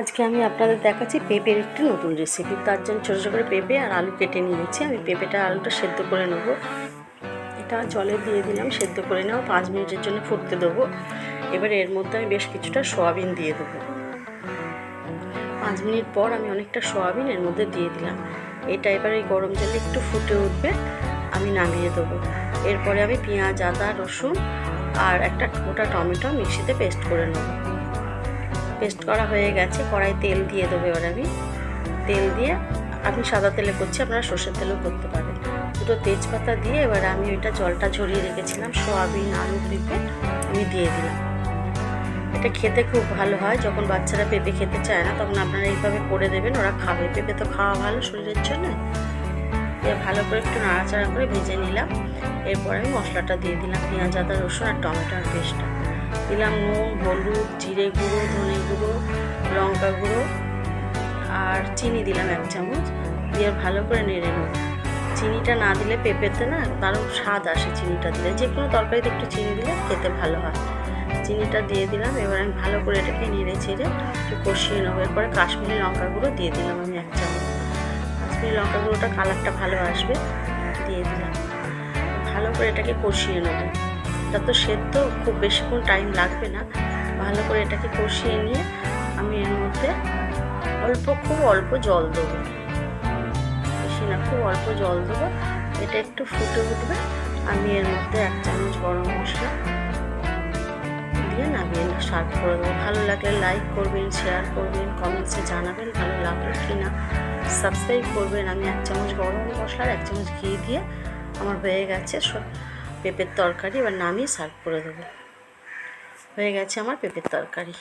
আজকে আমি আপনাদের দেখাচ্ছি পেঁপের একটি নতুন রেসিপি তার জন্য ছোটো ছোটো করে পেঁপে আর আলু কেটে নিয়েছি। আমি পেঁপেটা আলুটা সেদ্ধ করে নেব। এটা জলে দিয়ে দিলাম, সেদ্ধ করে নেওয়া। পাঁচ মিনিটের জন্য ফুটতে দেবো। এবার এর মধ্যে আমি বেশ কিছুটা সোয়াবিন দিয়ে দেবো। পাঁচ মিনিট পর আমি অনেকটা সোয়াবিন এর মধ্যে দিয়ে দিলাম। এটা এবার এই গরম জলে একটু ফুটে উঠবে, আমি নামিয়ে দেবো। এরপরে আমি পেঁয়াজ, আদা, রসুন আর একটা গোটা টমেটো মিক্সিতে পেস্ট করে নেব। পেস্ট করা হয়ে গেছে। কড়াই তেল দিয়ে দেবো এবার আমি। তেল দিয়ে আমি সাদা তেলে করছি, আপনারা সর্ষের তেলেও করতে পারেন। দুটো তেজপাতা দিয়ে এবার আমি ওইটা জলটা ঝরিয়ে রেখেছিলাম, সোয়াবিন, আলু পেঁপে আমি দিয়ে দিলাম। এটা খেতে খুব ভালো হয়, যখন বাচ্চারা পেঁপে খেতে চায় না, তখন আপনারা এইভাবে করে দেবেন, ওরা খাবে। পেঁপে তো খাওয়া ভালো শরীরের জন্য। ভালো করে একটু নাড়াচাড়া করে ভেজে নিলাম। এরপর আমি মশলাটা দিয়ে দিলাম, পেঁয়াজ, আদা, রসুন আর টমেটোর পেস্টটা। দিলাম নুন, হলুদ, জিরে গুঁড়ো, ধনে গুঁড়ো, লঙ্কা গুঁড়ো আর চিনি দিলাম এক চামচ। দিয়ে ভালো করে নেড়ে নেব। চিনিটা না দিলে পেঁপেতে না দারুণ স্বাদ আসে চিনিটা দিলে। যে কোনো তরকারিতে একটু চিনি দিলে খেতে ভালো হয়। চিনিটা দিয়ে দিলাম। এবার আমি ভালো করে এটাকে নেড়ে ছেড়ে একটু কষিয়ে নেব। এরপরে কাশ্মীরি লঙ্কা গুঁড়ো দিয়ে দিলাম আমি এক চামচ। কাশ্মীরি লঙ্কা গুঁড়োটা কালারটা ভালো আসবে। দিয়ে দিলাম। ভালো করে এটাকে কষিয়ে নেব। এটা তো সেদ্ধ, খুব বেশিক্ষণ টাইম লাগবে না। ভালো করে এটাকে কষিয়ে নিয়ে আমি এর মধ্যে অল্প, খুব অল্প জল দেবো। বেশি না, খুব অল্প জল দেবো। এটা একটু ফুটে উঠবে। আমি এর মধ্যে এক চামচ গরম মশলা দিয়ে নামিয়ে সার্ভ করে দেবো। ভালো লাগলে লাইক করবেন শেয়ার করবেন কমেন্টসে জানাবেন ভালো লাগল কি না সাবস্ক্রাইব করবেন। আমি এক চামচ গরম মশলার এক চামচ ঘি দিয়ে আমার হয়ে গেছে। পেঁপের তরকারি এবার নামিয়ে সার্ভ করে দেবো। হয়ে গেছে আমার পেঁপের তরকারি।